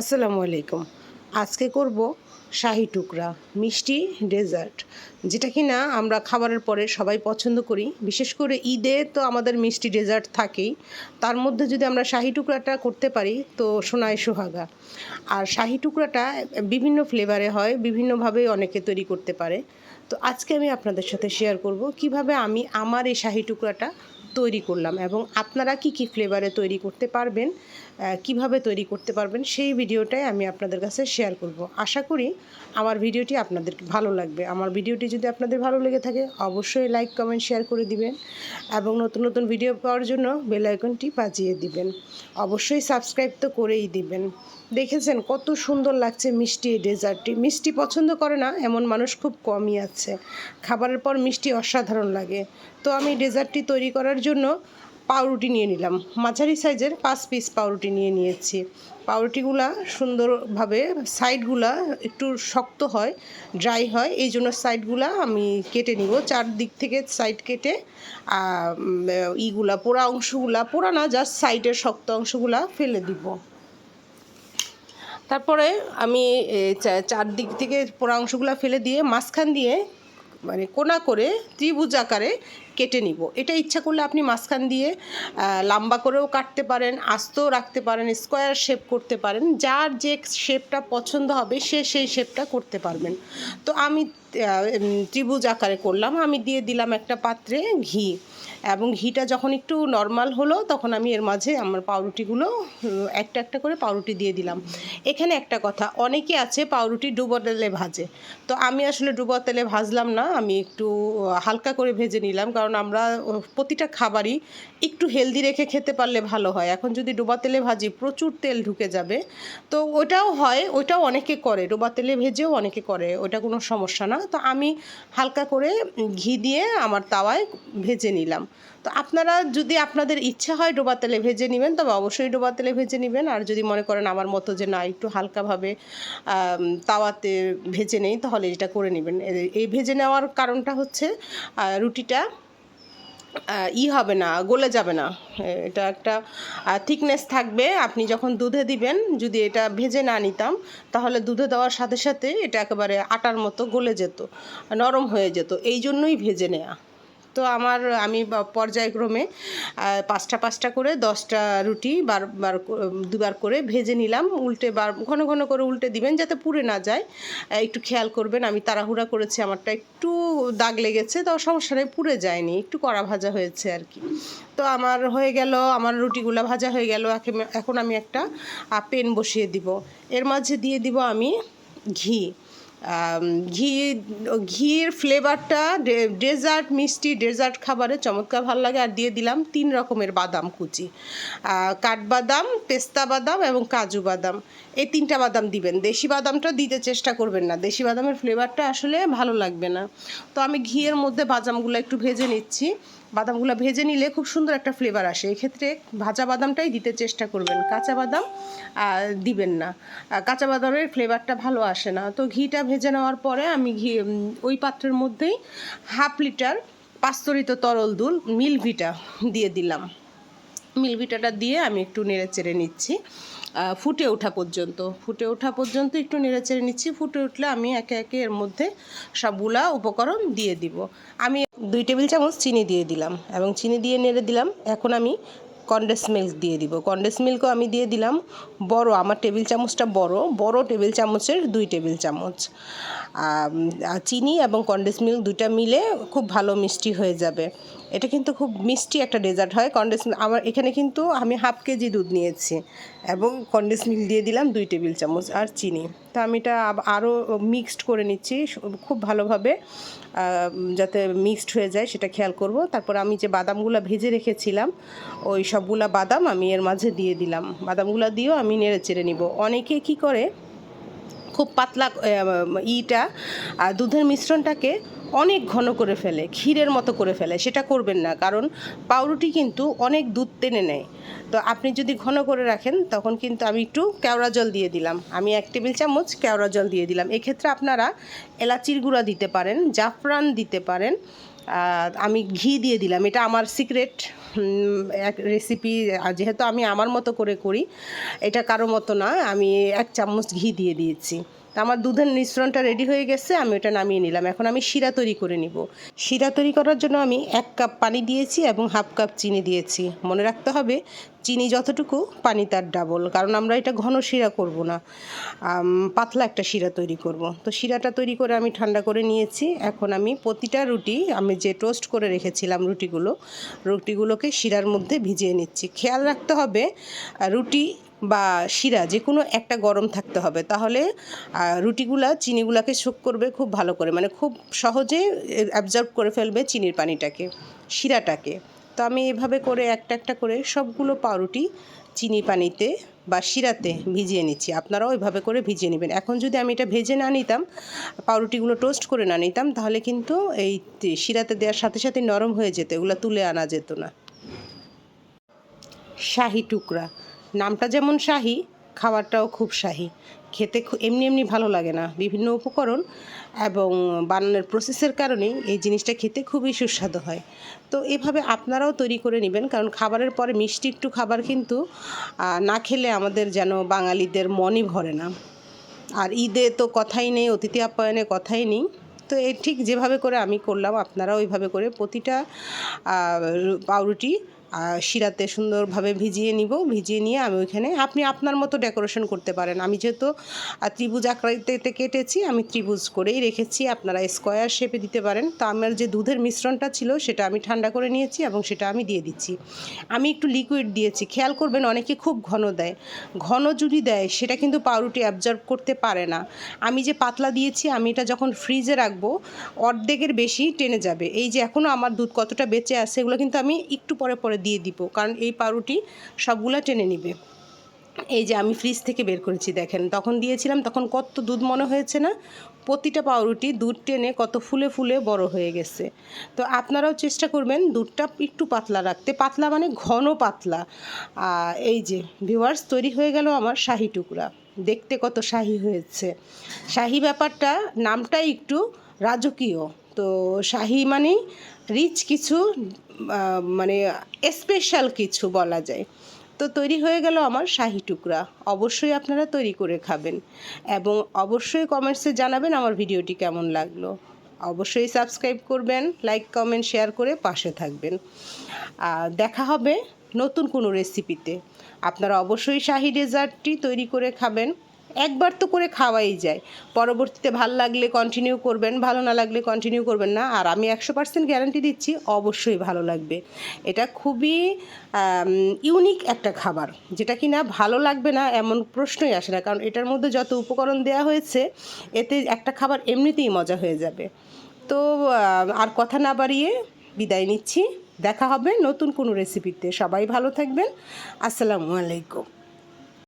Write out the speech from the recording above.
আসসালামু আলাইকুম। আজকে করব শাহি টুকরা, মিষ্টি ডেজার্ট, যেটা কি না আমরা খাবারের পরে সবাই পছন্দ করি। বিশেষ করে ঈদে তো আমাদের মিষ্টি ডেজার্ট থাকেই। তার মধ্যে যদি আমরা শাহি টুকরাটা করতে পারি, তো সোনায় সোহাগা। আর শাহি টুকরাটা বিভিন্ন ফ্লেভারে হয়, বিভিন্নভাবে অনেকে তৈরি করতে পারে। তো আজকে আমি আপনাদের সাথে শেয়ার করব কীভাবে আমি আমার এই শাহি টুকরাটা তৈরি করলাম এবং আপনারা কি কি ফ্লেভারে তৈরি করতে পারবেন কীভাবে তৈরি করতে পারবেন সেই ভিডিওটাই আমি আপনাদের কাছে শেয়ার করব। আশা করি আমার ভিডিওটি আপনাদের ভালো লাগবে। আমার ভিডিওটি যদি আপনাদের ভালো লেগে থাকে, অবশ্যই লাইক কমেন্ট শেয়ার করে দিবেন এবং নতুন নতুন ভিডিও পাওয়ার জন্য বেল আইকনটি বাজিয়ে দিবেন। অবশ্যই সাবস্ক্রাইব তো করেই দিবেন। দেখেছেন কত সুন্দর লাগছে মিষ্টি এই ডেজার্টটি। মিষ্টি পছন্দ করে না, এমন মানুষ খুব কমই আছে। খাবারের পর মিষ্টি অসাধারণ লাগে। তো আমি ডেজার্টটি তৈরি করার জন্য পাউরুটি নিয়ে নিলাম। মাঝারি সাইজের পাঁচ পিস পাউরুটি নিয়ে নিয়েছি। পাউরুটিগুলা সুন্দরভাবে সাইডগুলা একটু শক্ত হয় ড্রাই হয়, এই জন্য সাইডগুলা আমি কেটে নিব। চারদিক থেকে সাইড কেটে ইগুলা, পোড়া অংশগুলা, পোড়া না জাস্ট সাইডের শক্ত অংশগুলা ফেলে দিব। তারপরে আমি চারদিক থেকে পোড়া অংশগুলো ফেলে দিয়ে মাঝখান দিয়ে মানে কোনা করে ত্রিভুজ আকারে কেটে নিব। এটা ইচ্ছা করলে আপনি মাঝখান দিয়ে লম্বা করেও কাটতে পারেন, আস্তেও রাখতে পারেন, স্কোয়ার শেপ করতে পারেন। যার যে শেপটা পছন্দ হবে, সে সেই শেপটা করতে পারবেন। তো আমি ত্রিভুজ আকারে করলাম। আমি দিয়ে দিলাম একটা পাত্রে ঘি। এবং ঘিটা যখন একটু নর্মাল হলো, তখন আমি এর মাঝে আমার পাউরুটিগুলো একটা একটা করে পাউরুটি দিয়ে দিলাম। এখানে একটা কথা, অনেকে আছে পাউরুটি ডুবো তেলে ভাজে। তো আমি আসলে ডুবো তেলে ভাজলাম না, আমি একটু হালকা করে ভেজে নিলাম, কারণ আমরা প্রতিটা খাবারই একটু হেলদি রেখে খেতে পারলে ভালো হয়। এখন যদি ডোবা তেলে ভাজি, প্রচুর তেল ঢুকে যাবে। তো ওটাও হয়, ওটাও অনেকে করে ডোবা তেলে ভেজেও অনেকে করে, ওটা কোনো সমস্যা না। তো আমি হালকা করে ঘি দিয়ে আমার তাওয়ায় ভেজে নিলাম। তো আপনারা যদি আপনাদের ইচ্ছা হয় ডোবা তেলে ভেজে নেবেন, তবে অবশ্যই ডোবা তেলে ভেজে নেবেন। আর যদি মনে করেন আমার মতো যে না, একটু হালকাভাবে তাওয়াতে ভেজে নেই, তাহলে এটা করে নেবেন। এই ভেজে নেওয়ার কারণটা হচ্ছে রুটিটা ই হবে না, গলে যাবে না। এটা একটা থিকনেস থাকবে। আপনি যখন দুধে দিবেন, যদি এটা ভেজে না নিতাম, তাহলে দুধে দেওয়ার সাথে সাথে এটা একেবারে আটার মতো গলে যেত, নরম হয়ে যেত। এই জন্যই ভেজে নেওয়া তো আমার, আমি পর্যায়ক্রমে পাঁচটা পাঁচটা করে দশটা রুটি বার বার দুবার করে ভেজে নিলাম, উল্টে বার, ঘন ঘন করে উল্টে দিবেন যাতে পুড়ে না যায়। একটু খেয়াল করবেন, আমি তাড়াহুড়া করেছি, আমারটা একটু দাগ লেগেছে, তো সমস্যা নেই, পুড়ে যায়নি, একটু কড়া ভাজা হয়েছে আর কি। তো আমার হয়ে গেল, আমার রুটিগুলো ভাজা হয়ে গেল এখন- আমি একটা পেন বসিয়ে দিব। এর মাঝে দিয়ে দিব আমি ঘি। ঘি ঘির ফ্লেভারটা ডেজার্ট মিষ্টি ডেজার্ট খাবারে চমৎকার ভালো লাগে। আর দিয়ে দিলাম তিন রকমের বাদাম কুচি। কাঠবাদাম, পেস্তা বাদাম এবং কাজু বাদাম। এই তিনটা বাদাম দিবেন। দেশি বাদামটা দিতে চেষ্টা করবেন না। দেশি বাদামের ফ্লেভারটা আসলে ভালো লাগবে না। তো আমি ঘিয়ের মধ্যে বাদামগুলো একটু ভেজে নিচ্ছি। বাদামগুলো ভেজে নিলে খুব সুন্দর একটা ফ্লেভার আসে। এক্ষেত্রে ভাজা বাদামটাই দিতে চেষ্টা করবেন। কাঁচা বাদাম দিবেন না। কাঁচা বাদামের ফ্লেভারটা ভালো আসে না। তো ঘিটা ভেজে নেওয়ার পরে আমি ঘি ওই পাত্রের মধ্যেই হাফ লিটার পাস্তরিত তরল দুল মিলভিটা দিয়ে দিলাম। মিলভিটাটা দিয়ে আমি একটু নেড়ে চেড়ে নিচ্ছি। ফুটে ওঠা পর্যন্ত। ফুটে ওঠা পর্যন্ত একটু নেড়ে চেড়ে নিচ্ছি। ফুটে উঠলে আমি একে একে এর মধ্যে সবগুলা উপকরণ দিয়ে দিব। আমি দুই টেবিল চামচ চিনি দিয়ে দিলাম এবং চিনি দিয়ে নেড়ে দিলাম। এখন আমি কন্ডেন্স মিল্ক দিয়ে দিব। কন্ডেন্স মিল্কও আমি দিয়ে দিলাম বড়, আমার টেবিল চামচটা বড় বড় টেবিল চামচের দুই টেবিল চামচ। চিনি এবং কন্ডেন্স মিল্ক দুইটা মিলে খুব ভালো মিষ্টি হয়ে যাবে। এটা কিন্তু খুব মিষ্টি একটা ডেজার্ট হয়। কন্ডেন্স আমার এখানে কিন্তু আমি হাফ কেজি দুধ নিয়েছি এবং কন্ডেন্স মিল্ক দিয়ে দিলাম দুই টেবিল চামচ আর চিনি। তো আমি এটা আরও মিক্সড করে নিচ্ছি, খুব ভালোভাবে যাতে মিক্সড হয়ে যায় সেটা খেয়াল করব। তারপর আমি যে বাদামগুলো ভেজে রেখেছিলাম, ওই সবগুলা বাদাম আমি এর মাঝে দিয়ে দিলাম। বাদামগুলো দিয়েও আমি নেড়ে চেড়ে নিব। অনেকে কি করে, খুব পাতলা ইটা আর দুধের মিশ্রণটাকে অনেক ঘন করে ফেলে, ক্ষীরের মতো করে ফেলে, সেটা করবেন না, কারণ পাউরুটি কিন্তু অনেক দুধ টেনে নেয়। তো আপনি যদি ঘন করে রাখেন, তখন কিন্তু আমি একটু কেওড়া জল দিয়ে দিলাম। আমি এক টেবিল চামচ কেওড়া জল দিয়ে দিলাম। এক্ষেত্রে আপনারা এলাচির গুঁড়া দিতে পারেন, জাফরান দিতে পারেন। আমি ঘি দিয়ে দিলাম। এটা আমার সিক্রেট এক রেসিপি যেহেতু আমি আমার মতো করে করি, এটা কারও মতো না, আমি এক চামচ ঘি দিয়ে দিয়েছি। আমার দুধের মিশ্রণটা রেডি হয়ে গেছে, আমি ওটা নামিয়ে নিলাম। এখন আমি শিরা তৈরি করে নিব। শিরা তৈরি করার জন্য আমি এক কাপ পানি দিয়েছি এবং হাফ কাপ চিনি দিয়েছি। মনে রাখতে হবে, চিনি যতটুকু, পানি তার ডাবল কারণ আমরা এটা ঘন শিরা করব না। পাতলা একটা শিরা তৈরি করব। তো শিরাটা তৈরি করে আমি ঠান্ডা করে নিয়েছি। এখন আমি প্রতিটা রুটি, আমি যে টোস্ট করে রেখেছিলাম রুটিগুলো, রুটিগুলোকে শিরার মধ্যে ভিজিয়ে নিচ্ছি। খেয়াল রাখতে হবে, রুটি বা শিরা যে কোনো একটা গরম থাকতে হবে। তাহলে রুটিগুলা, চিনিগুলাকে শোক করবে খুব ভালো করে। মানে খুব সহজে অ্যাবজর্ব করে ফেলবে চিনির পানিটাকে, শিরাটাকে। তো আমি এভাবে করে একটা একটা করে সবগুলো পাউরুটি চিনি পানিতে বা শিরাতে ভিজিয়ে নিচ্ছি। আপনারাও এভাবে করে ভিজিয়ে নেবেন। এখন যদি আমি এটা ভেজে না নিতাম, পাউরুটিগুলো টোস্ট করে না নিতাম, তাহলে কিন্তু এই শিরাতে দেওয়ার সাথে সাথে নরম হয়ে যেত। এগুলো তুলে আনা যেত না। শাহি টুকরা। নামটা যেমন শাহি, খাবারটাও খুব শাহি। খেতে এমনি এমনি ভালো লাগে না। বিভিন্ন উপকরণ এবং বানানোর প্রসেসের কারণেই এই জিনিসটা খেতে খুবই সুস্বাদু হয়। তো এভাবে আপনারাও তৈরি করে নেবেন, কারণ খাবারের পরে মিষ্টি একটু খাবার কিন্তু না খেলে আমাদের যেন বাঙালিদের মনই ভরে না। আর ঈদে তো কথাই নেই, অতিথি আপ্যায়নে কথাই নেই। তো এই ঠিক যেভাবে করে আমি করলাম, আপনারাও ওইভাবে করে প্রতিটা পাউরুটি শিরাতে সুন্দরভাবে ভিজিয়ে নিব। ভিজিয়ে নিয়ে আমি ওইখানে আপনি আপনার মতো ডেকোরেশন করতে পারেন। আমি যেহেতু ত্রিভুজ আকৃতিতে কেটেছি, আমি ত্রিভুজ করেই রেখেছি। আপনারা স্কোয়ার শেপে দিতে পারেন। তো আমার যে দুধের মিশ্রণটা ছিল, সেটা আমি ঠান্ডা করে নিয়েছি এবং সেটা আমি দিয়ে দিচ্ছি। আমি একটু লিকুইড দিয়েছি। খেয়াল করবেন, অনেকে খুব ঘন দেয়। ঘন যদি দেয়, সেটা কিন্তু পাউরুটি অ্যাবজর্ব করতে পারে না। আমি যে পাতলা দিয়েছি, আমি এটা যখন ফ্রিজে রাখব, অর্ধেকের বেশি টেনে যাবে। এই যে এখনও আমার দুধ কতটা বেঁচে আছে, এগুলো কিন্তু আমি একটু পরে পরে দিয়ে দিব, কারণ এই পাউরুটি সবগুলা টেনে নিবে। এই যে আমি ফ্রিজ থেকে বের করেছি, দেখেন, তখন দিয়েছিলাম, তখন কত দুধ মনে হয়েছে না? প্রতিটা পাউরুটি দুধ টেনে কত ফুলে ফুলে বড় হয়ে গেছে। তো আপনারাও চেষ্টা করবেন দুধটা একটু পাতলা রাখতে। পাতলা মানে ঘন পাতলা। এই যে ভিউয়ার্স তৈরি হয়ে গেল আমার শাহি টুকরা। দেখতে কত শাহি হয়েছে। শাহি ব্যাপারটা নামটাই একটু রাজকীয়। তো শাহি মানেই রিচ কিছু মানে স্পেশাল কিছু বলা যায়। তো তৈরি হয়ে গেল আমার শাহি টুকরা। অবশ্যই আপনারা তৈরি করে খাবেন এবং অবশ্যই কমেন্টসে জানাবেন আমার ভিডিওটি কেমন লাগল। অবশ্যই সাবস্ক্রাইব করবেন লাইক কমেন্ট শেয়ার করে পাশে থাকবেন। দেখা হবে নতুন কোনো রেসিপিতে আপনারা অবশ্যই শাহি ডেজার্টটি তৈরি করে খাবেন। একবার তো করে খাওয়াই যায়। পরবর্তীতে ভালো লাগলে কন্টিনিউ করবেন, ভালো না লাগলে কন্টিনিউ করবেন না। আর আমি একশো পার্সেন্ট গ্যারান্টি দিচ্ছি, অবশ্যই ভালো লাগবে। এটা খুবই ইউনিক একটা খাবার, যেটা কি না ভালো লাগবে না এমন প্রশ্নই আসে না। কারণ এটার মধ্যে যত উপকরণ দেওয়া হয়েছে, এতে একটা খাবার এমনিতেই মজা হয়ে যাবে। তো আর কথা না বাড়িয়ে বিদায় নিচ্ছি। দেখা হবে নতুন কোনো রেসিপিতে সবাই ভালো থাকবেন। আসসালামু আলাইকুম।